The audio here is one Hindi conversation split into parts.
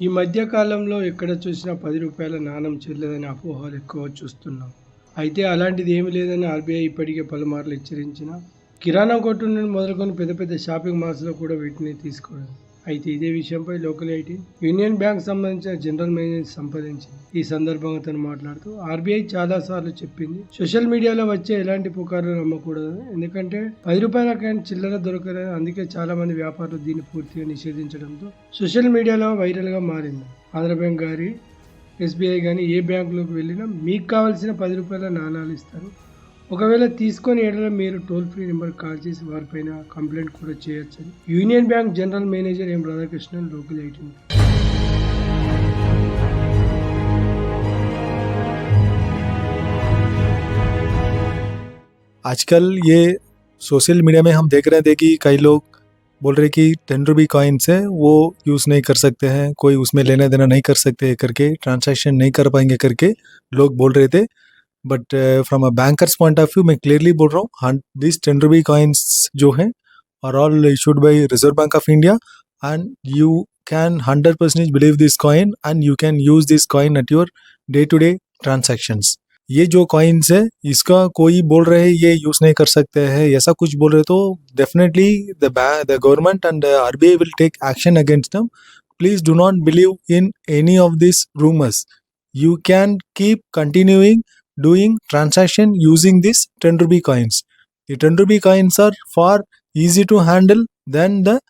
ఈ మధ్య కాలంలో ఎక్కడ చూసినా పది రూపాయల నాణం చెల్లదని అపోహలు ఎక్కువ చూస్తున్నాం. అయితే అలాంటిది ఏమీ లేదని ఆర్బీఐ ఇప్పటికే పలుమార్లు హెచ్చరించిన కిరాణా కొట్టు నుండి మొదలుకొని పెద్ద పెద్ద షాపింగ్ మాల్స్లో కూడా వీటిని తీసుకోవడం అయితే ఇదే విషయంపై లోకల్ ఐటీ యూనియన్ బ్యాంక్ సంబంధించిన జనరల్ మేనేజర్ సంప్రదించింది. ఈ సందర్భంగా తను మాట్లాడుతూ ఆర్బీఐ చాలా సార్లు చెప్పింది సోషల్ మీడియాలో వచ్చే ఎలాంటి పుకార్లు నమ్మకూడదు ఎందుకంటే పది రూపాయల కానీ చిల్లర దొరకలేదు అందుకే చాలా మంది వ్యాపారులు దీన్ని పూర్తిగా నిషేధించడంతో సోషల్ మీడియాలో వైరల్గా మారింది. ఆంధ్ర బ్యాంక్ గారి ఎస్బీఐ కానీ ఏ బ్యాంకులోకి వెళ్ళినా మీకు కావాల్సిన పది రూపాయల నాణాలు ఇస్తారు. ఒకవేళ తీసుకొని ఎడల మీరు టోల్ ఫ్రీ నెంబర్ కాల్ చేసి వారిపైన కంప్లైంట్ కూడా చేయొచ్చని union bank general manager M Radhakrishnan local eighteen आजकल ये सोशल मीडिया में हम देख रहे थे कि कई लोग बोल रहे कि टेन रुपी कॉइन्स है वो यूज़ नहीं कर सकते हैं कोई उसमें लेना देना नहीं कर सकते करके ट्रांजैक्शन नहीं कर पाएंगे करके लोग बोल रहे थे but from a bankers point of view मैं क्लियरली बोल रहा हूँ दिस टेन रुपी कॉइन्स जो हैं are all issued by Reserve Bank of India and you can hundred percentage believe this coin and you can use this coin at your day to day transactions ये जो कॉइन्स है, इसका कोई बोल रहे ये यूज़ नहीं कर सकते हैं, ऐसा कुछ बोल रहे तो definitely the the government and R B I will take action against them please do not believe in any of this rumours you can keep continuing doing transaction using these 10 rupee coins. The 10 rupee coins are far easy to handle than the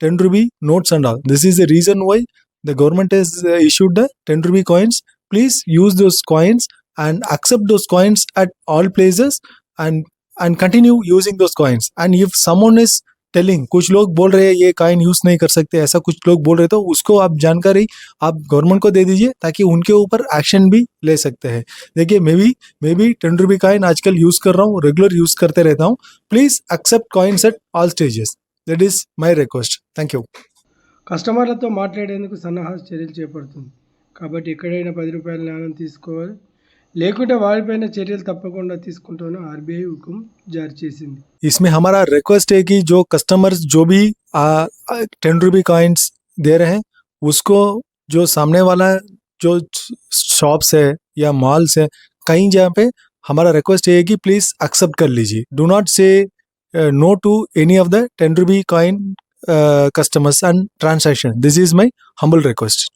10 rupee notes and all. This is the reason why the government has uh, issued the 10 rupee coins. Please use those coins and accept those coins at all places and and continue using those coins. And if someone is telling कुछ लोग बोल रहे हैं ये कॉइन यूज नहीं कर सकते ऐसा कुछ लोग बोल रहे तो उसको आप जानकारी आप गवर्नमेंट को दे दीजिए ताकि उनके ऊपर एक्शन भी ले सकते हैं देखिए मैं भी मैं भी टेन रुपी कॉइन आजकल यूज कर रहा हूँ रेगुलर यूज करते रहता हूँ please accept coins at all stages that is my request thank you కస్టమర్లతో మాట్లాడేందుకు సన్నాహ చర్యలు చేపడుతుంది కాబట్టి ఎక్కడైనా పది రూపాయల నాణం తీసుకోవాలి లేకుంటే వారిపైన చర్యలు తప్పకుండా తీసుకుంటామని ఆర్బీఐ హుకుం జారీ చేసింది इसमें हमारा रिक्वेस्ट है कि जो कस्टमर्स जो भी टेन रुपी कॉइन्स दे रहे हैं उसको जो सामने वाला जो शॉप्स है या मॉल्स है कहीं जहाँ पे हमारा रिक्वेस्ट ये है कि प्लीज एक्सेप्ट कर लीजिए do not say no to any of the ten rupee coin customers and transaction this is my humble request